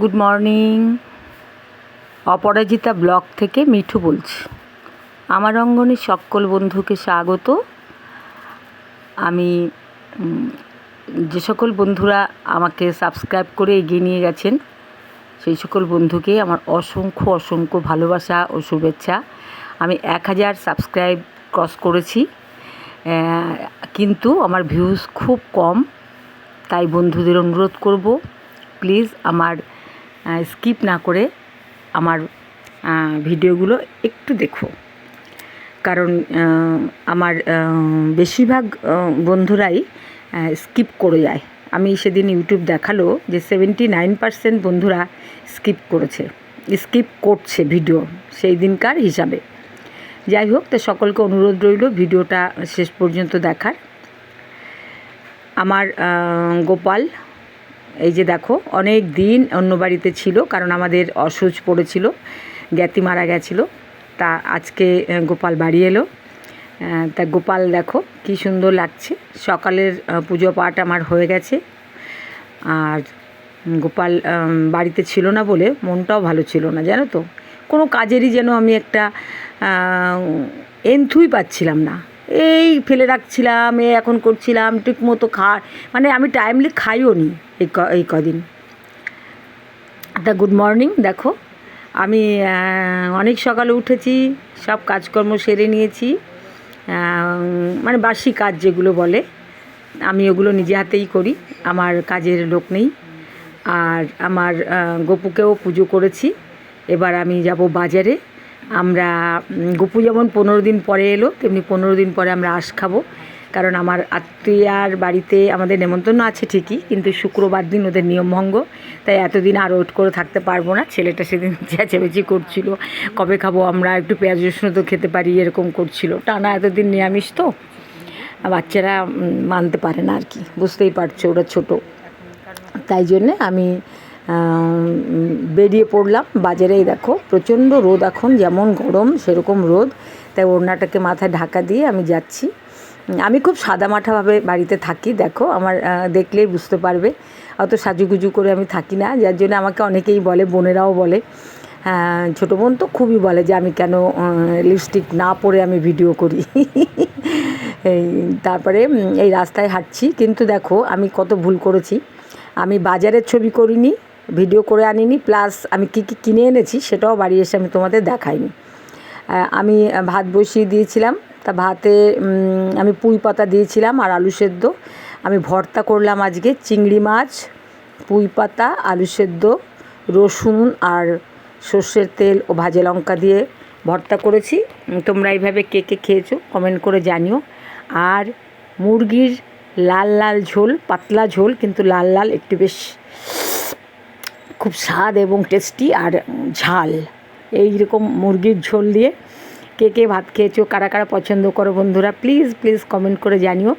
Good morning অপরাজিতা blog থেকে মিঠু বলছি। আমার অঙ্গনের সকল বন্ধুকে স্বাগত। আমি যে সকল বন্ধুরা আমাকে সাবস্ক্রাইব করে এগিয়ে নিয়ে গেছেন, সেই সকল বন্ধুকে আমার অসংখ্য অসংখ্য ভালোবাসা ও শুভেচ্ছা। আমি এক হাজার সাবস্ক্রাইব ক্রস করেছি। কিন্তু আমার ভিউজ খুব কম, তাই বন্ধুদের অনুরোধ করব প্লিজ আমার স্কিপ না করে আমার ভিডিওগুলো একটু দেখো। কারণ আমার বেশিরভাগ বন্ধুরাই স্কিপ করে যায়। আমি সেদিন ইউটিউব দেখাল যে সেভেন্টি নাইন পার্সেন্ট বন্ধুরা স্কিপ করেছে। স্কিপ করছে ভিডিও সেই দিনকার হিসাবে। যাই হোক, তো সকলকে অনুরোধ রইল ভিডিওটা শেষ পর্যন্ত দেখার। আমার গোপাল এই যে দেখো, অনেক দিন অন্য বাড়িতে ছিল, কারণ আমাদের অসুচ পড়েছিল, জ্ঞাতি মারা গেছিল, তা আজকে গোপাল বাড়ি এলো। তা গোপাল দেখো, কি সুন্দর লাগছে। সকালের পুজো পাঠ আমার হয়ে গেছে। আর গোপাল বাড়িতে ছিল না বলে মনটাও ভালো ছিল না, জানো তো? কোনো কাজেরই যেন আমি একটা এনথুই পাচ্ছিলাম না। এই ফেলে রাখছিলাম, এ এখন করছিলাম, ঠিক মতো খা মানে আমি টাইমলি খাইও নি এই ক, এই কদিন। তা গুড মর্নিং দেখো, আমি অনেক সকালে উঠেছি, সব কাজকর্ম সেরে নিয়েছি মানে বাসি কাজ যেগুলো বলে, আমি ওগুলো নিজে হাতেই করি, আমার কাজের লোক নেই, আর আমার গপুকেও পুজো করেছি, এবার আমি যাব বাজারে আমরা গপু যেমন পনেরো দিন পরে এলো তেমনি পনেরো দিন পরে আমরা আঁশ খাব। কারণ আমার আত্মীয়ার বাড়িতে আমাদের নেমন্তন্ন আছে ঠিকই কিন্তু শুক্রবার দিন ওদের নিয়মভঙ্গ তাই এতদিন আর ওয়েট করে থাকতে পারব না। ছেলেটা সেদিন চেঁচামেচি করছিল কবে খাব আমরা একটু পেঁয়াজ রসুন তো খেতে পারি এরকম করছিল। টানা এতদিন নিরামিষ তো বাচ্চারা মানতে পারে না আর কি বুঝতেই পারছ ওরা ছোটো। তাই জন্যে আম, বেরিয়ে পড়লাম। বাজারেই দেখো, প্রচণ্ড রোদ এখন, যেমন গরম, সেরকম রোদ। তাই ওড়নাটাকে মাথায় ঢাকা দিয়ে আমি যাচ্ছি। আমি খুব সাদামাঠাভাবে বাড়িতে থাকি, দেখো, আমার দেখলেই বুঝতে পারবে। অত সাজুগুজু করে আমি থাকি না, যার জন্য আমাকে অনেকেই বলে, বোনেরাও বলে। ছোটো বোন তো খুবই বলে যে, আমি কেন লিপস্টিক না পরে আমি ভিডিও করি? এই, তারপরে এই রাস্তায় হাঁটছি। কিন্তু দেখো, আমি কত ভুল করেছি। আমি বাজারের ছবি করিনি ভিডিও করে আনিনি প্লাস আমি কী কী কিনে এনেছি সেটাও বাড়ি এসে আমি তোমাদের দেখাইনি। আমি ভাত বসিয়ে দিয়েছিলাম, তা ভাতে আমি পুঁই পাতা দিয়েছিলাম আর আলু সেদ্ধ। আমি ভর্তা করলাম আজকে চিংড়ি মাছ, পুঁই পাতা, আলু সেদ্ধ, রসুন আর সর্ষের তেল ও ভাজা লঙ্কা দিয়ে ভর্তা করেছি। তোমরা এইভাবে কে কে খেয়েছো কমেন্ট করে জানিও। আর মুরগির লাল লাল ঝোল, পাতলা ঝোল, কিন্তু লাল লাল একটু বেশ খুব স্বাদ এবং টেস্টি আর ঝাল। এই রকম মুরগির ঝোল দিয়ে কে কে ভাত খেয়েছো, কারা কারা পছন্দ করো বন্ধুরা প্লিজ প্লিজ কমেন্ট করে জানিও।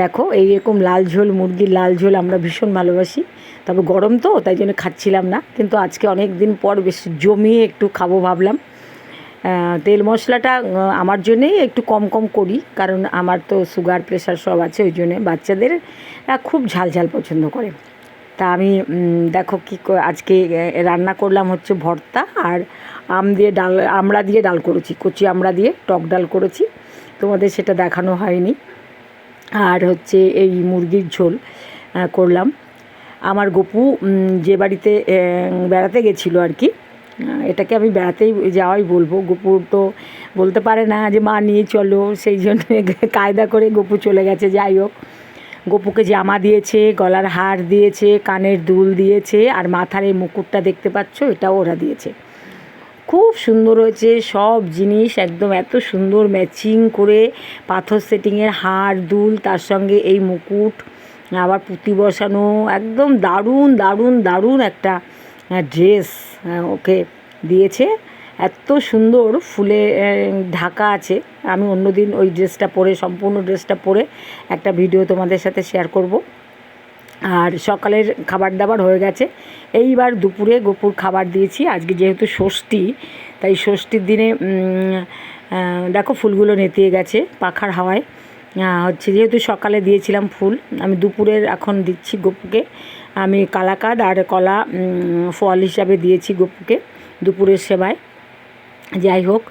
দেখো এইরকম লাল ঝোল, মুরগির লাল ঝোল আমরা ভীষণ ভালোবাসি। তবে গরম তো, তাই জন্য খাচ্ছিলাম না। কিন্তু আজকে অনেক দিন পর বেশ জমিয়ে একটু খাব ভাবলাম। তেল মশলাটা আমার জন্যেই একটু কম কম করি, কারণ আমার তো সুগার প্রেশার সব আছে, ওই জন্যে বাচ্চাদের খুব ঝাল ঝাল পছন্দ করে। তা আমি দেখো কি আজকে রান্না করলাম হচ্ছে ভর্তা আর আম দিয়ে ডাল আমড়া দিয়ে ডাল করেছি, কচি আমড়া দিয়ে টক ডাল করেছি। তোমাদের সেটা দেখানো হয়নি। আর হচ্ছে এই মুরগির ঝোল করলাম। আমার গপু যে বাড়িতে বেড়াতে গেছিল আর কি এটাকে আমি বেড়াতেই যাওয়াই বলব। গপু তো বলতে পারে না যে, মা, নিয়ে চলো। সেই জন্য কায়দা করে গপু চলে গেছে। যাই হোক গপুকে জামা দিয়েছে, গলার হার দিয়েছে, কানের দুল দিয়েছে আর মাথার এই মুকুটটা দেখতে পাচ্ছ? এটাও ওরা দিয়েছে। খুব সুন্দর হয়েছে, সব জিনিস একদম এত সুন্দর ম্যাচিং করে, পাথর সেটিংয়ের হার, দুল, তার সঙ্গে এই মুকুট, আবার পুঁতি বসানো, একদম দারুণ দারুণ দারুণ একটা ড্রেস ওকে দিয়েছে। এত সুন্দর ফুলে ঢাকা আছে। আমি অন্যদিন ওই ড্রেসটা পরে, সম্পূর্ণ ড্রেসটা পরে একটা ভিডিও তোমাদের সাথে শেয়ার করব। আর সকালের খাবার দাবার হয়ে গেছে। এইবার দুপুরে গোপুর খাবার দিয়েছি। আজকে যেহেতু ষষ্ঠী, তাই ষষ্ঠীর দিনে দেখো ফুলগুলো নেতিয়ে গেছে পাখার হাওয়ায়। হচ্ছে যেহেতু সকালে দিয়েছিলাম ফুল, আমি দুপুরের এখন দিচ্ছি গপুকে। আমি কালাকাদ আর কলা ফল হিসাবে দিয়েছি গপুকে দুপুরের সেবায়। যাই হোক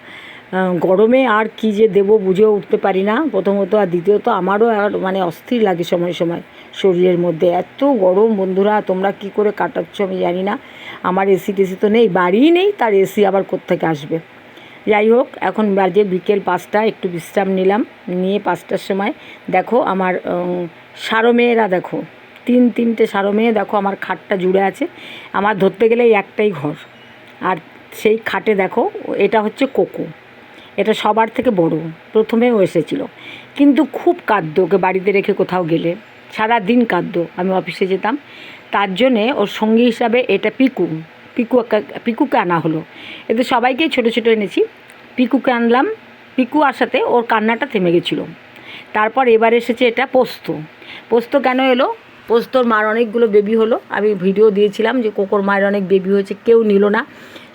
গরমে আর কি যে দেবো বুঝেও উঠতে পারি না। প্রথমত আর দ্বিতীয়ত আমারও আর মানে অস্থির লাগে সময় সময় শরীরের মধ্যে। এত গরম বন্ধুরা তোমরা কি করে কাটাচ্ছ আমি জানি না। আমার এসি টেসি তো নেই বাড়িই নেই তার এসি আবার কোত্থেকে আসবে? যাই হোক এখন বাজে বিকেল পাঁচটা একটু বিশ্রাম নিলাম। নিয়ে পাঁচটার সময় দেখো আমার উম, সারো মেয়েরা দেখো। তিন তিনটে সারো মেয়ে দেখো আমার খাটটা জুড়ে আছে। আমার ধরতে গেলে একটাই ঘর। আর সেই খাটে দেখো, এটা হচ্ছে কোকো। এটা সবার থেকে বড় প্রথমেও এসেছিল। কিন্তু খুব কাঁদতো ওকে বাড়িতে রেখে কোথাও গেলে। সারা দিন কাঁদতো, আমি অফিসে যেতাম। তার জন্যে ওর সঙ্গী হিসাবে এটা পিকু পিকু পিকুকে আনা হলো। এদের সবাইকেই ছোটো ছোটো এনেছি। পিকুকে আনলাম, পিকু আসাতে ওর কান্নাটা থেমে গেছিল। তারপর এবার এসেছে এটা পোস্ত। পোস্ত কেন এলো? পোস্তর মার অনেকগুলো বেবি হলো। আমি ভিডিও দিয়েছিলাম যে কোকোর মায়ের অনেক বেবি হয়েছে, কেউ নিল না।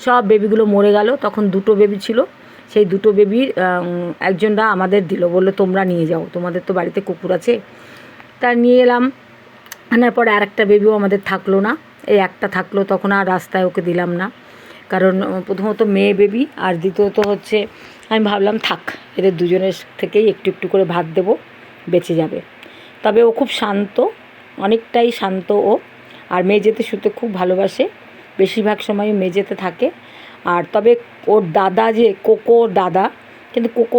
সব বেবিগুলো মরে গেল, তখন দুটো বেবি ছিল। সেই দুটো বেবির একজনরা আমাদের দিল, বলল, তোমরা নিয়ে যাও, তোমাদের তো বাড়িতে কুকুর আছে। তা নিয়ে এলাম। আনার পরে আর একটা বেবিও আমাদের থাকল না। এই একটা থাকল, তখন আর রাস্তায় ওকে দিলাম না। কারণ প্রথমত মেয়ে বেবি আর দ্বিতীয়ত হচ্ছে, আমি ভাবলাম, থাক, এদের দুজনের থেকেই একটু একটু করে ভাত দেবো, বেঁচে যাবে। তবে ও খুব শান্ত অনেকটাই শান্ত ও। আর মেঝেতে শুতে খুব ভালোবাসে। বেশিরভাগ সময় মেঝেতে থাকে। আর তবে ওর দাদা যে কোকো দাদা, কিন্তু কোকো